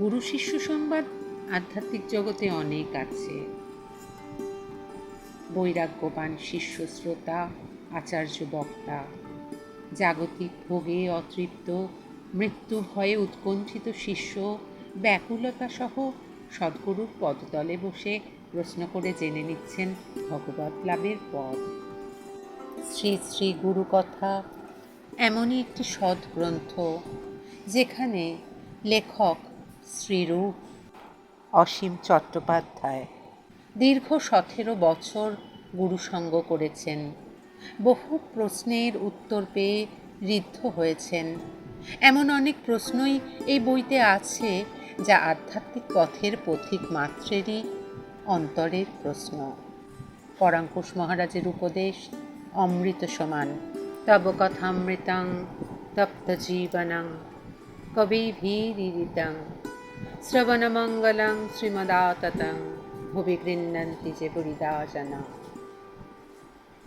গুরু শিষ্য সংবাদ আধ্যাত্মিক জগতে অনেক আছে। বৈরাগ্যবান শিষ্য শ্রোতা, আচার্য বক্তা, জাগতিক ভোগে অতৃপ্ত, মৃত্যু ভয়ে উৎকণ্ঠিত শিষ্য, ব্যাকুলতা সহ সদ্গুরুর পদতলে বসে প্রশ্ন করে জেনে নিচ্ছেন ভগবত লাভের পথ। শ্রী শ্রী গুরু কথা এমনই একটি সৎ গ্রন্থ, যেখানে লেখক শ্রীরূপ। অসীম চট্টোপাধ্যায়। দীর্ঘ সতেরো বছর গুরুসঙ্গ করেছেন। বহু প্রশ্নের উত্তর পেয়ে ঋদ্ধ হয়েছেন। এমন অনেক প্রশ্নই এই বইতে আছে যা আধ্যাত্মিক পথের পথিক মাত্রেরই অন্তরের প্রশ্ন। পরাঙ্কুশ মহারাজের উপদেশ, অমৃত সমান। তব কথামৃতাং তপ্ত জীবনং কবিভিরিতাং শ্রবণমঙ্গলং শ্রীমদাততং ভুবি গৃহ্ণন্তি যে বুড়িদাজনা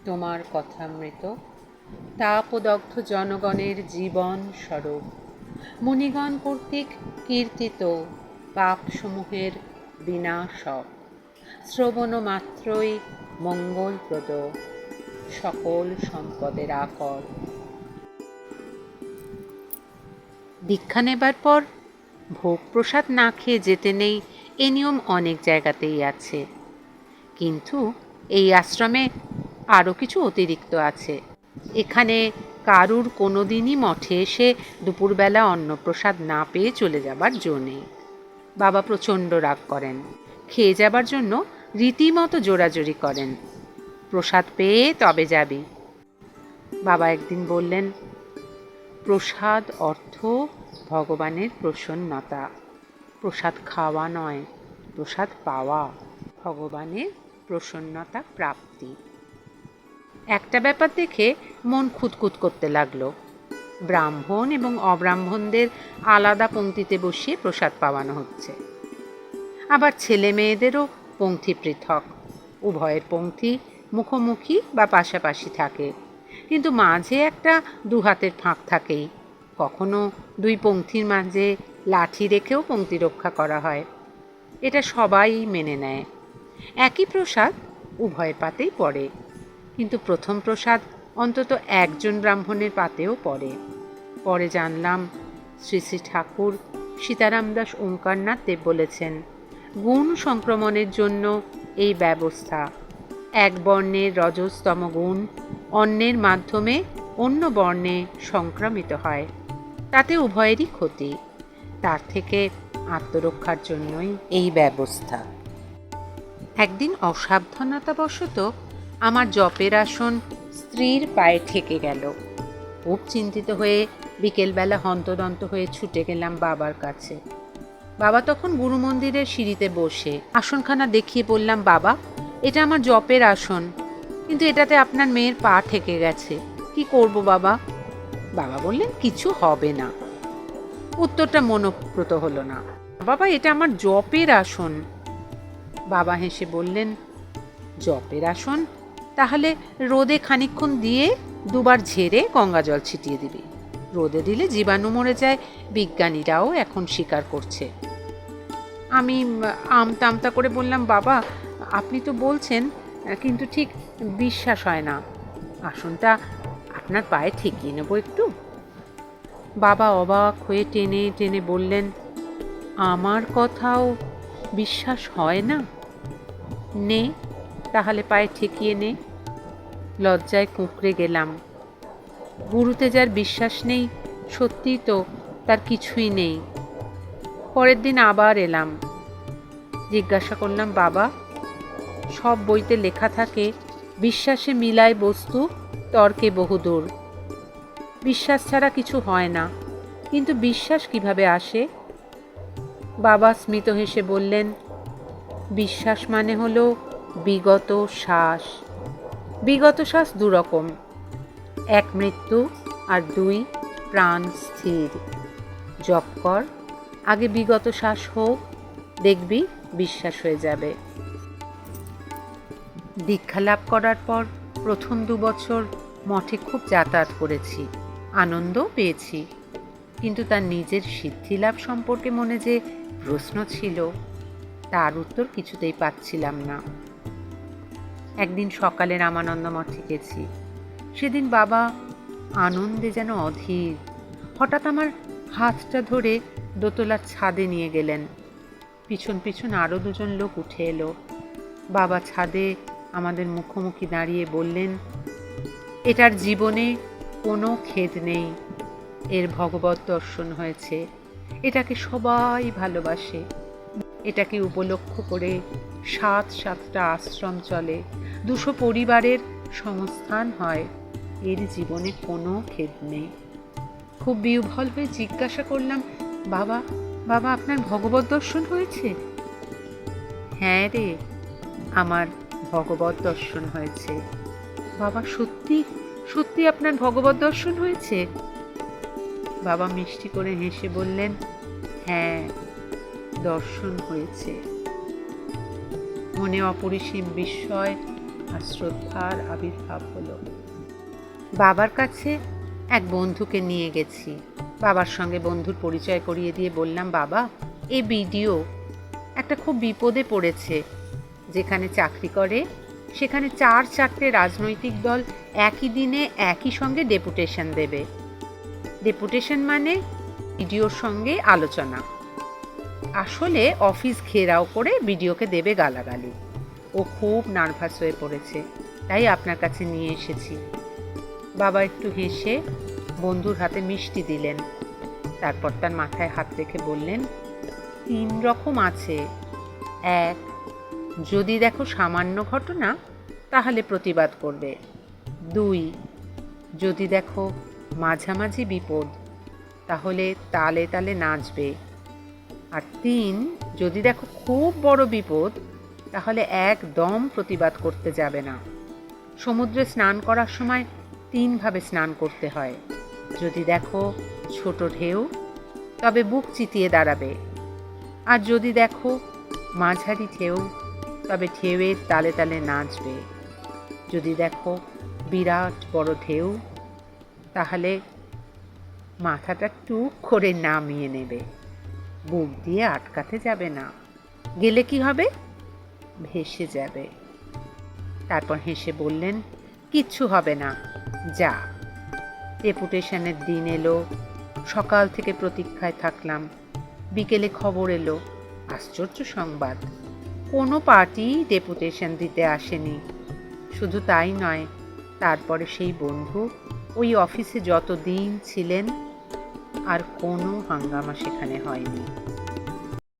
তোমার কথামৃত তাপদগ্ধ জনগণের জীবন স্বরূপ। মুনিগণ কর্তৃক কীর্তিত, পাপসমূহের বিনাশক। শ্রবণ মাত্রই মঙ্গলপ্রদ, সকল সম্পদের আকর। দীক্ষা নেবার পর ভোগ প্রসাদ না খেয়ে যেতে নেই, এ নিয়ম অনেক জায়গাতেই আছে। কিন্তু এই আশ্রমে আরও কিছু অতিরিক্ত আছে। এখানে কারুর কোনো দিনই মঠে এসে দুপুরবেলা অন্নপ্রসাদ না পেয়ে চলে যাবার জো নেই। বাবা প্রচণ্ড রাগ করেন। খেয়ে যাবার জন্য রীতিমতো জোরাজোরি করেন। প্রসাদ পেয়ে তবে যাবি। বাবা একদিন বললেন, প্রসাদ অর্থ ভগবানের প্রসন্নতা। প্রসাদ খাওয়া নয়, প্রসাদ পাওয়া। ভগবানের প্রসন্নতা প্রাপ্তি। একটা ব্যাপার দেখে মন খুঁতখুত করতে লাগল। ব্রাহ্মণ এবং অব্রাহ্মণদের আলাদা পংক্তিতে বসিয়ে প্রসাদ পাওয়ানো হচ্ছে। আবার ছেলে মেয়েদেরও পংক্তি পৃথক। উভয়ের পংক্তি মুখোমুখি বা পাশাপাশি থাকে। কিন্তু মাঝে একটা দু হাতের ফাঁক থাকেই। কখনো দুই পঙ্ক্তির মাঝে লাঠি রেখেও পঙ্ক্তি রক্ষা করা হয়। এটা সবাই মেনে নেয়। একই প্রসাদ উভয়ের পাতেই পড়ে। কিন্তু প্রথম প্রসাদ অন্তত একজন ব্রাহ্মণের পাতেও পড়ে। পরে জানলাম শ্রী শ্রী ঠাকুর সীতারাম দাস ওঙ্কারনাথ দেব বলেছেন, গুণ সংক্রমণের জন্য এই ব্যবস্থা। এক বর্ণের রজস্তম গুণ অন্যের মাধ্যমে অন্য বর্ণে সংক্রমিত হয়। তাতে উভয়েরই ক্ষতি। তার থেকে আত্মরক্ষার জন্যই এই ব্যবস্থা। একদিন অসাবধানতাবশত আমার জপের আসন স্ত্রীর পায়ে ঠেকে গেল। খুব চিন্তিত হয়ে বিকেলবেলা হন্তদন্ত হয়ে ছুটে গেলাম বাবার কাছে। বাবা তখন গুরু মন্দিরের সিঁড়িতে বসে আসনখানা দেখিয়ে বললাম, বাবা, এটা আমার জপের আসন। কিন্তু এটাতে আপনার মেয়ের পা ঠেকে গেছে। কি করব বাবা? বাবা বললেন, কিছু হবে না। উত্তরটা মনোপ্রত হলো না। বাবা, এটা আমার জপের আসন। বাবা হেসে বললেন, জপের আসন? তাহলে রোদে খানিক্ষণ দিয়ে দুবার ঝেড়ে গঙ্গা জল ছিটিয়ে দিবি। রোদে দিলে জীবাণু মরে যায়, বিজ্ঞানীরাও এখন স্বীকার করছে। আমি আমতা আমতা করে বললাম, বাবা, আপনি তো বলছেন, কিন্তু ঠিক বিশ্বাস হয় না। আসনটা আপনার পায়ে ঠেকিয়ে নেব একটু। বাবা অবাক হয়ে টেনে টেনে বললেন, আমার কথাও বিশ্বাস হয় না? নে, তাহলে পায়ে ঠেকিয়ে নে। লজ্জায় কুঁকড়ে গেলাম। গুরুতে যার বিশ্বাস নেই, সত্যিই তো তার কিছুই নেই। পরের দিন আবার এলাম। জিজ্ঞাসা করলাম, বাবা, সব বইতে লেখা থাকে, বিশ্বাসে মিলায় বস্তু? তর্কে বহুদূর। বিশ্বাস ছাড়া কিছু হয় না। কিন্তু বিশ্বাস কীভাবে আসে? বাবা স্মিত হেসে বললেন, বিশ্বাস মানে হলো বিগত শ্বাস। বিগত শ্বাস দুরকম। এক মৃত্যু আর দুই প্রাণ স্থির। জপ কর, আগে বিগত শ্বাস হোক, দেখবি বিশ্বাস হয়ে যাবে। দীক্ষা লাভ করার পর প্রথম দু বছর মঠে খুব যাতায়াত করেছি, আনন্দও পেয়েছি। কিন্তু তার নিজের সিদ্ধি লাভ সম্পর্কে মনে যে প্রশ্ন ছিল, তার উত্তর কিছুতেই পাচ্ছিলাম না। একদিন সকালে রামানন্দ মঠে গেছি। সেদিন বাবা আনন্দে যেন অধীর। হঠাৎ আমার হাতটা ধরে দোতলার ছাদে নিয়ে গেলেন। পিছন পিছন আরও দুজন লোক উঠে এলো। বাবা ছাদে আমাদের মুখোমুখি দাঁড়িয়ে বললেন এটার জীবনে কোনো খেদ নেই। এর ভগবত দর্শন হয়েছে। এটাকে সবাই ভালোবাসে। এটাকে উপলক্ষ করে সাত সাতটা আশ্রম চলে। দুশো পরিবারের সংস্থান হয়। এর জীবনে কোনো খেদ নেই। খুব বিহ্বল হয়ে জিজ্ঞাসা করলাম, বাবা বাবা, আপনার ভগবত দর্শন হয়েছে? হ্যাঁ রে, আমার ভগবত দর্শন হয়েছে। বাবা সত্যি সত্যি আপনার ভগবত দর্শন হয়েছে? বাবা মিষ্টি করে হেসে বললেন হ্যাঁ দর্শন হয়েছে। মনে অপরিসীম বিস্ময় আর শ্রদ্ধার আবির্ভাব হলো। বাবার কাছে এক বন্ধুকে নিয়ে গেছি। বাবার সঙ্গে বন্ধুর পরিচয় করিয়ে দিয়ে বললাম, বাবা এ ভিডিও একটা খুব বিপদে পড়েছে, যেখানে চাকরি করে সেখানে চার চারটে রাজনৈতিক দল একই দিনে একই সঙ্গে ডেপুটেশন দেবে। ডেপুটেশন মানে ভিডিওর সঙ্গে আলোচনা। আসলে অফিস ঘেরাও করে ভিডিওকে দেবে গালাগালি। ও খুব নার্ভাস হয়ে পড়েছে, তাই আপনার কাছে নিয়ে এসেছি। বাবা একটু হেসে বন্ধুর হাতে মিষ্টি দিলেন। তারপর তার মাথায় হাত রেখে বললেন, তিন রকম আছে। এক যদি দেখো সামান্য ঘটনা, তাহলে প্রতিবাদ করবে। দুই, যদি দেখো মাঝামাঝি বিপদ, তাহলে তালে তালে নাচবে। আর তিন, যদি দেখো খুব বড় বিপদ, তাহলে একদম প্রতিবাদ করতে যাবে না। সমুদ্রে স্নান করার সময় তিনভাবে স্নান করতে হয়। যদি দেখো ছোট ঢেউ, তবে বুক চিতিয়ে দাঁড়াবে। আর যদি দেখো মাঝারি ঢেউ তবে ঢেউয়ের তালে তালে নাচবে। যদি দেখো বিরাট বড় ঢেউ, তাহলে মাথাটা টুক করে নামিয়ে নেবে। বুক দিয়ে আটকাতে যাবে না। গেলে কি হবে? ভেসে যাবে। তারপর হেসে বললেন, কিচ্ছু হবে না, যা। ডেপুটেশনের দিন এলো। সকাল থেকে প্রতীক্ষায় থাকলাম। বিকেলে খবর এলো। আশ্চর্য সংবাদ। কোনো পার্টি ডেপুটেশন দিতে আসেনি। শুধু তাই নয়, তারপরে সেই বন্ধু ওই অফিসে যত দিন ছিলেন আর কোনো হাঙ্গামা সেখানে হয়নি।